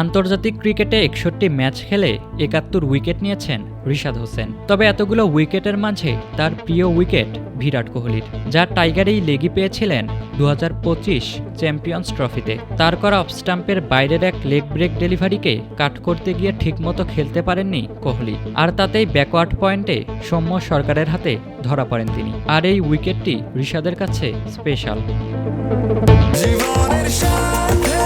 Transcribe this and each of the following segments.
আন্তর্জাতিক ক্রিকেটে একষট্টি ম্যাচ খেলে একাত্তর উইকেট নিয়েছেন রিশাদ হোসেন। তবে এতগুলো উইকেটের মাঝে তার প্রিয় উইকেট বিরাট কোহলির, যা টাইগারেই লেগি পেয়েছিলেন দু হাজার পঁচিশ চ্যাম্পিয়ন্স ট্রফিতে। তার করা অফ স্টাম্পের বাইরের এক লেগ ব্রেক ডেলিভারিকে কাট করতে গিয়ে ঠিকমতো খেলতে পারেননি কোহলি, আর তাতেই ব্যাকওয়ার্ড পয়েন্টে সৌম্য সরকারের হাতে ধরা পড়েন তিনি। আর এই উইকেটটি ঋষাদের কাছে স্পেশাল। জীবনের সাথে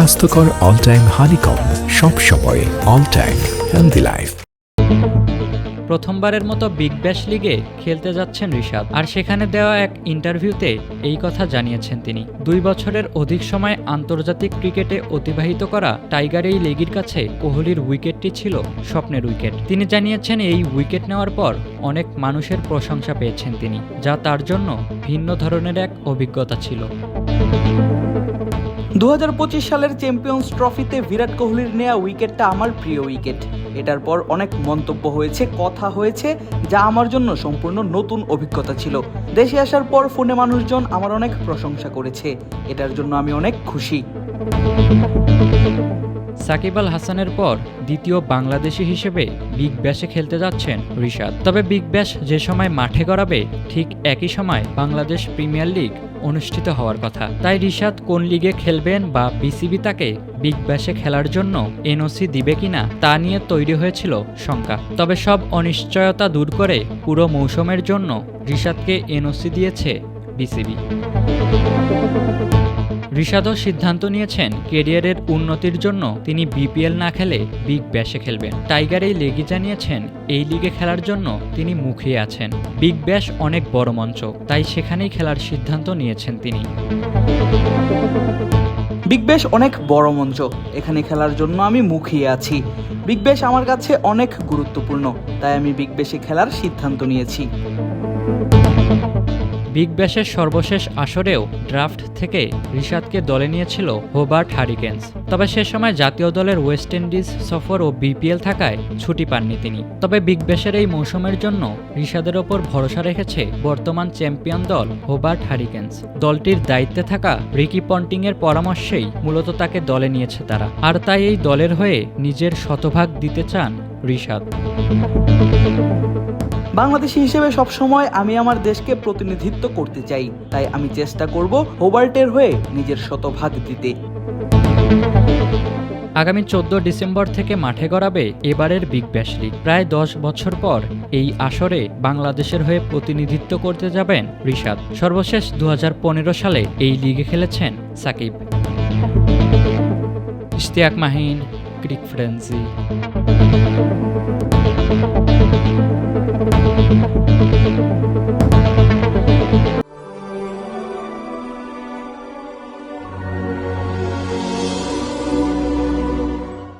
স্বাস্থ্যকর অল টাইম হানিকম সব সময় অল টাইম হেলদি লাইফ প্রথমবারের মতো বিগ ব্যাশ লিগে খেলতে যাচ্ছেন ঋষাদ আর সেখানে দেওয়া এক ইন্টারভিউতে এই কথা জানিয়েছেন তিনি। দুই বছরের অধিক সময় আন্তর্জাতিক ক্রিকেটে অতিবাহিত করা টাইগার এই লেগির কাছে কোহলির উইকেটটি ছিল স্বপ্নের উইকেট। তিনি জানিয়েছেন এই উইকেট নেওয়ার পর অনেক মানুষের প্রশংসা পেয়েছেন তিনি, যা তার জন্য ভিন্ন ধরনের এক অভিজ্ঞতা ছিল। দু হাজার পঁচিশ সালের চ্যাম্পিয়ন্স ট্রফিতে বিরাট কোহলির নেওয়া উইকেটটা আমার প্রিয় উইকেট। এটার পর অনেক মন্তব্য হয়েছে, কথা হয়েছে, যা আমার জন্য সম্পূর্ণ নতুন অভিজ্ঞতা ছিল। দেশে আসার পর ফোনে মানুষজন আমার অনেক প্রশংসা করেছে। এটার জন্য আমি অনেক খুশি। সাকিব আল হাসানের পর দ্বিতীয় বাংলাদেশি হিসেবে বিগ ব্যাশে খেলতে যাচ্ছেন ঋষাদ তবে বিগ ব্যাশ যে সময় মাঠে গড়াবে, ঠিক একই সময় বাংলাদেশ প্রিমিয়ার লিগ অনুষ্ঠিত হওয়ার কথা। তাই ঋষাদ কোন লিগে খেলবেন বা বিসিবি তাকে বিগ ব্যাশে খেলার জন্য এনওসি দিবে কিনা, তা নিয়ে তৈরি হয়েছিল শঙ্কা। তবে সব অনিশ্চয়তা দূর করে পুরো মৌসুমের জন্য ঋষাদকে এনওসি দিয়েছে বিসিবি। ঋষাদও সিদ্ধান্ত নিয়েছেন, কেরিয়ারের উন্নতির জন্য তিনি বিপিএল না খেলে বিগ ব্যাশে খেলবেন। টাইগার এই লেগি জানিয়েছেন, এই লিগে খেলার জন্য তিনি মুখিয়ে আছেন। বিগ ব্যাশ অনেক বড় মঞ্চ, তাই সেখানেই খেলার সিদ্ধান্ত নিয়েছেন তিনি। বিগ ব্যাশ অনেক বড় মঞ্চ, এখানে খেলার জন্য আমি মুখিয়ে আছি। বিগ ব্যাশ আমার কাছে অনেক গুরুত্বপূর্ণ, তাই আমি বিগ ব্যাশে খেলার সিদ্ধান্ত নিয়েছি। বিগ ব্যাশের সর্বশেষ আসরেও ড্রাফট থেকে ঋষাদকে দলে নিয়েছিল হোবার্ট হারিকেন্স। তবে সে সময় জাতীয় দলের ওয়েস্ট ইন্ডিজ সফর ও বিপিএল থাকায় ছুটি পাননি তিনি। তবে বিগ ব্যাশের এই মৌসুমের জন্য ঋষাদের ওপর ভরসা রেখেছে বর্তমান চ্যাম্পিয়ন দল হোবার্ট হারিকেন্স। দলটির দায়িত্বে থাকা রিকি পন্টিংয়ের পরামর্শেই মূলত তাকে দলে নিয়েছে তারা। আর তাই এই দলের হয়ে নিজের শতভাগ দিতে চান ঋষাদ বাংলাদেশি হিসেবে সবসময় আমি আমার দেশকে প্রতিনিধিত্ব করতে চাই। তাই আমি চেষ্টা করব হোবার্টের হয়ে নিজের শতভাগ দিতে। আগামী চোদ্দ ডিসেম্বর থেকে মাঠে গড়াবে এবারের বিগ ব্যাশ লিগ। প্রায় দশ বছর পর এই আসরে বাংলাদেশের হয়ে প্রতিনিধিত্ব করতে যাবেন ঋষাদ সর্বশেষ দু হাজার পনেরো সালে এই লিগে খেলেছেন সাকিব। ইশতিয়াক মাহিন, ক্রিক ফ্রেন্সি।